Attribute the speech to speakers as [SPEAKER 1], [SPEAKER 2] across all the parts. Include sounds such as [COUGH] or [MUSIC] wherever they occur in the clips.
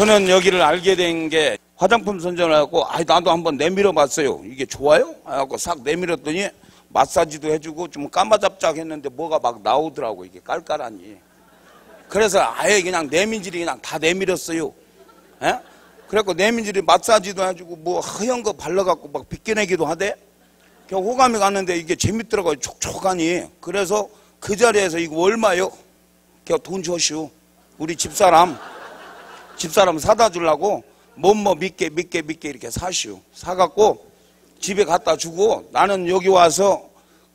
[SPEAKER 1] 저는 여기를 알게 된 게 화장품 선전을 하고 아 나도 한번 내밀어 봤어요. 이게 좋아요? 하고 싹 내밀었더니 마사지도 해주고 좀 까마잡잡했는데 뭐가 막 나오더라고 이게 깔깔하니. 그래서 아예 그냥 내민질이 그냥 다 내밀었어요. 예? 그래갖고 내민질이 마사지도 해주고 뭐 허연 거 발라갖고 막 빗겨내기도 하대. 그 호감이 갔는데 이게 재밌더라고요. 촉촉하니. 그래서 그 자리에서 이거 얼마요? 그돈 줘시오. 우리 집사람. 집사람 사다 주려고 뭐뭐 믿게 믿게 믿게 이렇게 사시오. 사갖고 집에 갖다 주고 나는 여기 와서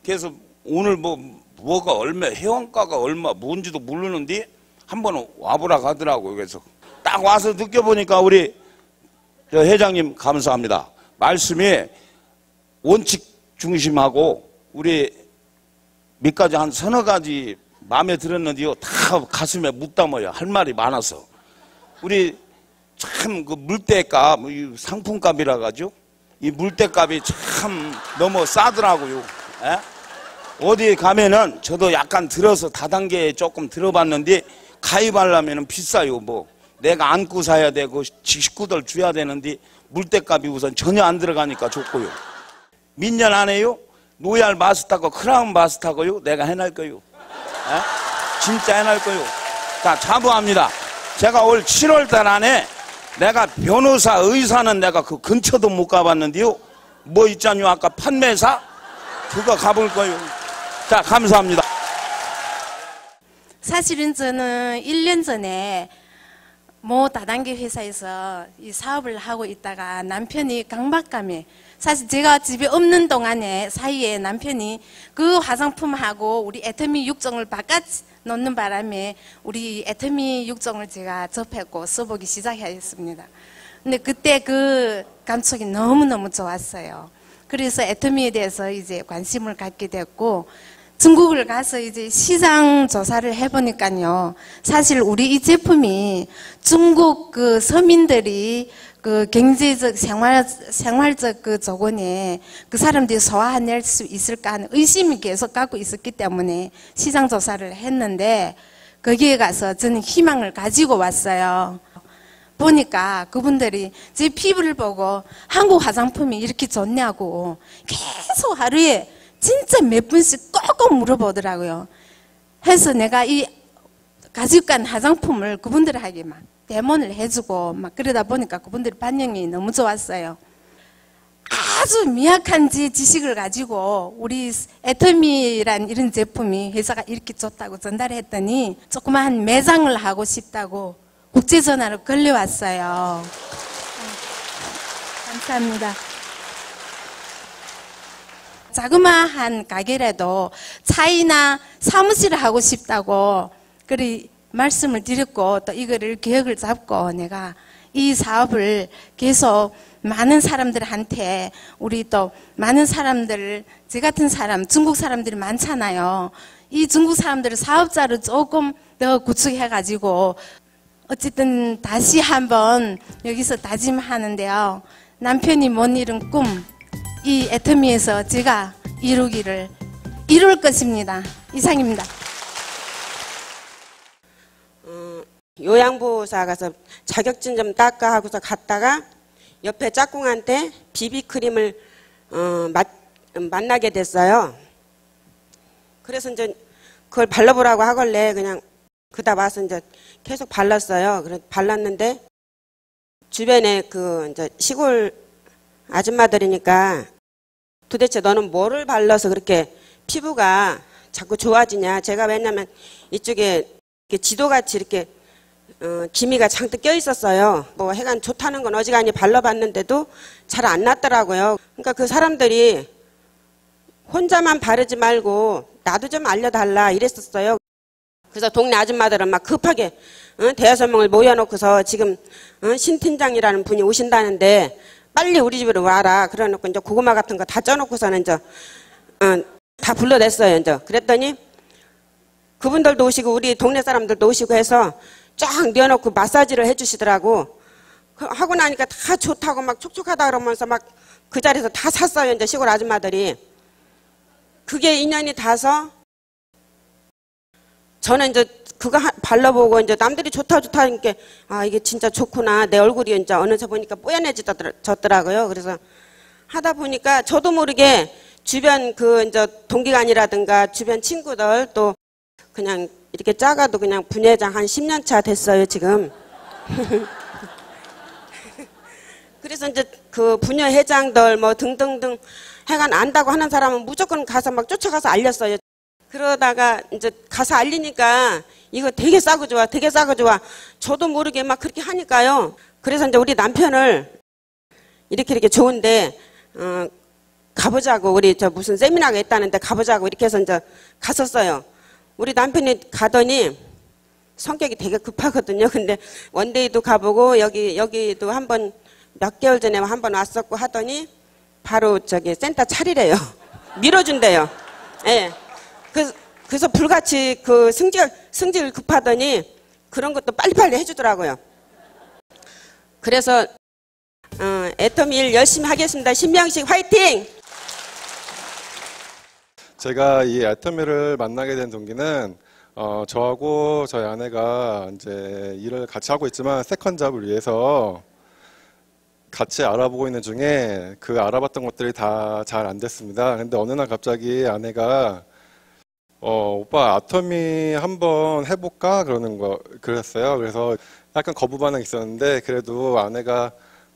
[SPEAKER 1] 그래서 오늘 뭐 뭐가 얼마 회원가가 얼마 뭔지도 모르는데 한번 와보라 하더라고요. 그래서 딱 와서 느껴보니까 우리 저 회장님 감사합니다. 말씀이 원칙 중심하고 우리 밑까지 한 서너 가지 마음에 들었는데요. 다 가슴에 묻담아요. 할 말이 많아서. 우리 참 그 물때값, 뭐이 상품값이라 가죠. 이 물때값이 참 너무 싸더라고요. 에? 어디에 가면은 저도 약간 들어서 다단계에 조금 들어봤는데 가입하려면 비싸요. 뭐 내가 안고 사야 되고 식구들 줘야 되는데 물때값이 우선 전혀 안 들어가니까 좋고요. 민년 안 해요? 노얄 마스터고 크라운 마스터고요. 내가 해낼 거요. 에? 진짜 해낼 거요. 자, 자부합니다. 제가 올 7월 달 안에 내가 변호사, 의사는 내가 그 근처도 못 가봤는데요. 뭐 있잖요. 아까 판매사? 그거 가볼 거요. 자, 감사합니다.
[SPEAKER 2] 사실은 저는 1년 전에 모 다단계 회사에서 이 사업을 하고 있다가 남편이 강박감에 사실 제가 집에 없는 동안에 사이에 남편이 그 화장품하고 우리 애터미 육종을 바깥 놓는 바람에 우리 애터미 육종을 제가 접했고 써보기 시작했습니다. 근데 그때 그 감촉이 너무너무 좋았어요. 그래서 애터미에 대해서 이제 관심을 갖게 됐고 중국을 가서 이제 시장 조사를 해보니까요. 사실 우리 이 제품이 중국 그 서민들이 그 경제적 생활 생활적 그 조건에 그 사람들이 소화해낼 수 있을까 하는 의심이 계속 갖고 있었기 때문에 시장 조사를 했는데 거기에 가서 저는 희망을 가지고 왔어요. 보니까 그분들이 제 피부를 보고 한국 화장품이 이렇게 좋냐고 계속 하루에 진짜 몇 분씩 꼭꼭 물어보더라고요. 해서 내가 이 가지고 간 화장품을 그분들에게 막 대문을 해주고 막 그러다 보니까 그분들 반응이 너무 좋았어요. 아주 미약한 지 지식을 가지고 우리 애터미란 이런 제품이 회사가 이렇게 좋다고 전달했더니 조그마한 매장을 하고 싶다고 국제전화로 걸려왔어요. 감사합니다. 자그마한 가게라도 차이나 사무실을 하고 싶다고 그리 말씀을 드렸고 또 이거를 계획을 잡고 내가 이 사업을 계속 많은 사람들한테 우리 또 많은 사람들 저 같은 사람 중국 사람들이 많잖아요. 이 중국 사람들을 사업자로 조금 더 구축해 가지고 어쨌든 다시 한번 여기서 다짐하는데요. 남편이 못 이룬 꿈 이 애터미에서 제가 이루기를 이룰 것입니다. 이상입니다.
[SPEAKER 3] 요양보호사 가서 자격증 좀 닦아 하고서 갔다가 옆에 짝꿍한테 비비크림을 어, 맛, 만나게 됐어요. 그래서 이제 그걸 발라보라고 하길래 그냥 그다 와서 이제 계속 발랐어요. 그래 발랐는데 주변에 그 이제 시골 아줌마들이니까 도대체 너는 뭐를 발라서 그렇게 피부가 자꾸 좋아지냐? 제가 왜냐면 이쪽에 지도같이 이렇게 어, 기미가 잔뜩 껴 있었어요. 뭐 해간 좋다는 건 어지간히 발라봤는데도 잘 안 났더라고요. 그러니까 그 사람들이 혼자만 바르지 말고 나도 좀 알려달라 이랬었어요. 그래서 동네 아줌마들은 막 급하게 어, 대여섯 명을 모여놓고서 지금 어, 신 팀장이라는 분이 오신다는데 빨리 우리 집으로 와라. 그래놓고 이제 고구마 같은 거 다 쪄놓고서는 이제 어, 다 불러냈어요. 이제 그랬더니 그분들도 오시고 우리 동네 사람들도 오시고 해서 쫙 내어놓고 마사지를 해주시더라고. 그 하고 나니까 다 좋다고 막 촉촉하다 그러면서 막 그 자리에서 다 샀어요. 이제 시골 아줌마들이. 그게 인연이 닿아서 저는 이제 그거 하- 발라보고 이제 남들이 좋다 좋다 하니까 아 이게 진짜 좋구나 내 얼굴이 이제 어느새 보니까 뽀얀해지더라고요. 그래서 하다 보니까 저도 모르게 주변 그 이제 동기간이라든가 주변 친구들 또 그냥 이렇게 작아도 그냥 분회장 한 10년 차 됐어요 지금. [LAUGHS] 그래서 이제 그 분야 회장들 뭐 등등등 해간 안다고 하는 사람은 무조건 가서 막 쫓아가서 알렸어요. 그러다가 이제 가서 알리니까 이거 되게 싸고 좋아, 되게 싸고 좋아. 저도 모르게 막 그렇게 하니까요. 그래서 이제 우리 남편을 이렇게 이렇게 좋은데 어, 가보자고 우리 저 무슨 세미나가 있다는데 가보자고 이렇게 해서 이제 갔었어요. 우리 남편이 가더니 성격이 되게 급하거든요. 근데 원데이도 가보고 여기 여기도 한 번 몇 개월 전에 한 번 왔었고 하더니 바로 저기 센터 차리래요. [LAUGHS] 밀어준대요. 예. 그, 그래서 불같이 그 승질 승질 급하더니 그런 것도 빨리빨리 해주더라고요. 그래서 어, 애터미 일 열심히 하겠습니다. 신명식 화이팅!
[SPEAKER 4] 제가 이 애터미를 만나게 된 동기는 어, 저하고 저희 아내가 이제 일을 같이 하고 있지만 세컨 잡을 위해서 같이 알아보고 있는 중에 그 알아봤던 것들이 다 잘 안 됐습니다. 근데 어느 날 갑자기 아내가 어, 오빠 아토미 한번 해볼까? 그러는 거, 그랬어요. 그래서 약간 거부 반응이 있었는데, 그래도 아내가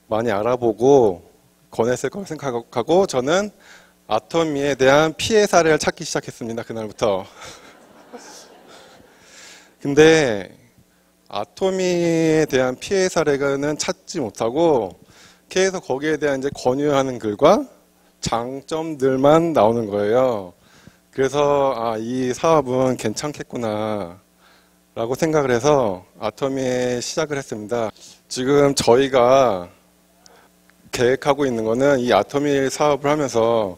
[SPEAKER 4] 많이 알아보고 권했을 거라 생각하고, 저는 아토미에 대한 피해 사례를 찾기 시작했습니다. 그날부터. 근데 아토미에 대한 피해 사례는 찾지 못하고 계속 거기에 대한 이제 권유하는 글과 장점들만 나오는 거예요. 그래서 아, 이 사업은 괜찮겠구나 라고 생각을 해서 아토미에 시작을 했습니다. 지금 저희가 계획하고 있는 거는 이 아토미 사업을 하면서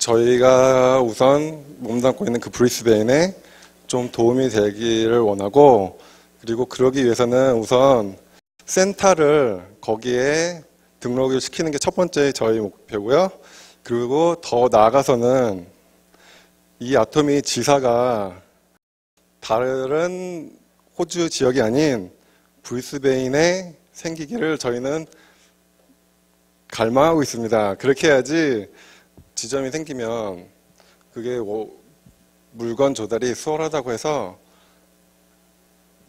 [SPEAKER 4] 저희가 우선 몸담고 있는 그 브리스베인에 좀 도움이 되기를 원하고 그리고 그러기 위해서는 우선 센터를 거기에 등록을 시키는 게 첫 번째 저희 목표고요. 그리고 더 나아가서는 이 아토미 지사가 다른 호주 지역이 아닌 브리스베인에 생기기를 저희는 갈망하고 있습니다. 그렇게 해야지 지점이 생기면 그게 뭐 물건 조달이 수월하다고 해서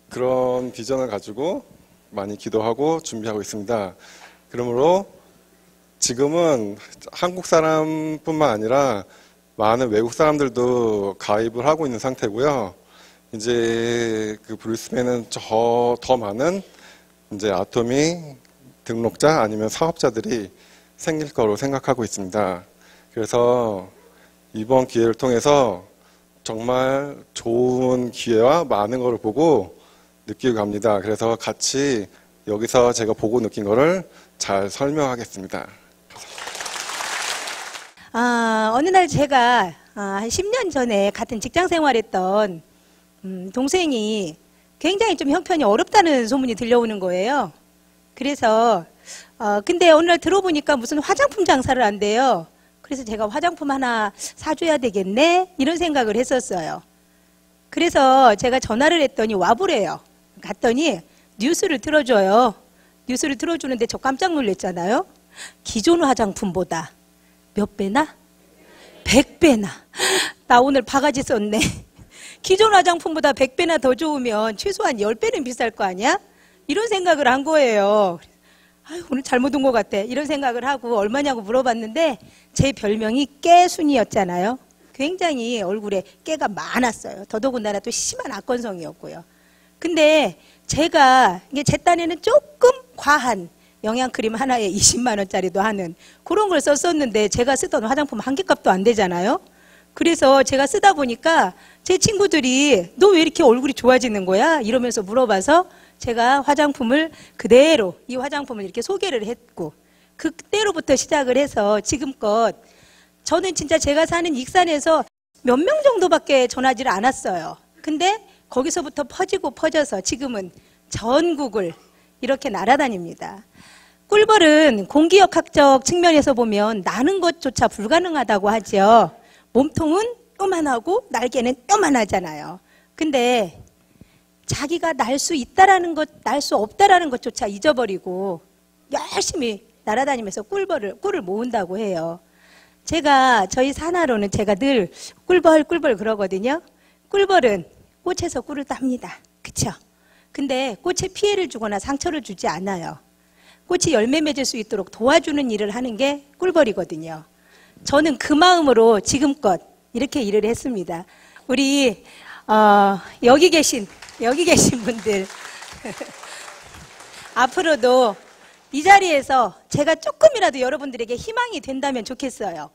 [SPEAKER 4] 그런 비전을 가지고 많이 기도하고 준비하고 있습니다. 그러므로 지금은 한국 사람뿐만 아니라 많은 외국 사람들도 가입을 하고 있는 상태고요. 이제 그 브리스벤은 저더 많은 이제 아토미 등록자 아니면 사업자들이 생길 거로 생각하고 있습니다. 그래서 이번 기회를 통해서 정말 좋은 기회와 많은 것을 보고 느끼고 갑니다. 그래서 같이 여기서 제가 보고 느낀 거를 잘 설명하겠습니다.
[SPEAKER 5] 아, 어느 날 제가 아, 한 10년 전에 같은 직장 생활했던 음, 동생이 굉장히 좀 형편이 어렵다는 소문이 들려오는 거예요. 그래서 어, 근데 어느 날 들어보니까 무슨 화장품 장사를 한대요. 그래서 제가 화장품 하나 사줘야 되겠네 이런 생각을 했었어요. 그래서 제가 전화를 했더니 와보래요. 갔더니 뉴스를 틀어줘요. 뉴스를 틀어주는데 저 깜짝 놀랐잖아요. 기존 화장품보다 몇 배나? 백 배나. 나 오늘 바가지 썼네. 기존 화장품보다 백 배나 더 좋으면 최소한 열 배는 비쌀 거 아니야? 이런 생각을 한 거예요. 아유, 오늘 잘못 온 것 같아. 이런 생각을 하고 얼마냐고 물어봤는데 제 별명이 깨순이었잖아요. 굉장히 얼굴에 깨가 많았어요. 더더군다나 또 심한 악건성이었고요. 근데 제가 이게 제 딴에는 조금 과한 영양크림 하나에 [LAUGHS] 20만 원짜리도 하는 그런 걸 썼었는데 제가 쓰던 화장품 한 개 값도 안 되잖아요. 그래서 제가 쓰다 보니까 제 친구들이 너 왜 이렇게 얼굴이 좋아지는 거야? 이러면서 물어봐서 제가 화장품을 그대로 이 화장품을 이렇게 소개를 했고 그때로부터 시작을 해서 지금껏 저는 진짜 제가 사는 익산에서 몇 명 정도밖에 전하지를 않았어요. 근데 거기서부터 퍼지고 퍼져서 지금은 전국을 이렇게 날아다닙니다. 꿀벌은 공기역학적 측면에서 보면 나는 것조차 불가능하다고 하죠. 몸통은 요만하고 날개는 요만하잖아요. 근데 자기가 날 수 있다라는 것, 날 수 없다라는 것조차 잊어버리고 열심히 날아다니면서 꿀벌을, 꿀을 모은다고 해요. 제가 저희 산하로는 제가 늘 꿀벌 꿀벌 그러거든요. 꿀벌은 꽃에서 꿀을 땁니다. 그쵸? 근데 꽃에 피해를 주거나 상처를 주지 않아요. 꽃이 열매 맺을 수 있도록 도와주는 일을 하는 게 꿀벌이거든요. 저는 그 마음으로 지금껏 이렇게 일을 했습니다. 우리 어, 여기 계신 여기 계신 분들 [LAUGHS] 앞으로도 이 자리에서 제가 조금이라도 여러분들에게 희망이 된다면 좋겠어요.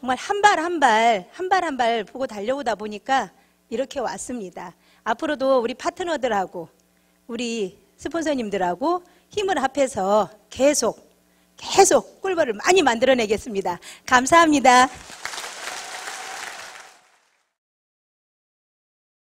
[SPEAKER 5] 정말 한 발 한 발, 한 발 한 발 보고 달려오다 보니까 이렇게 왔습니다. 앞으로도 우리 파트너들하고 우리 스폰서님들하고 힘을 합해서 계속, 계속 꿀벌을 많이 만들어내겠습니다. 감사합니다.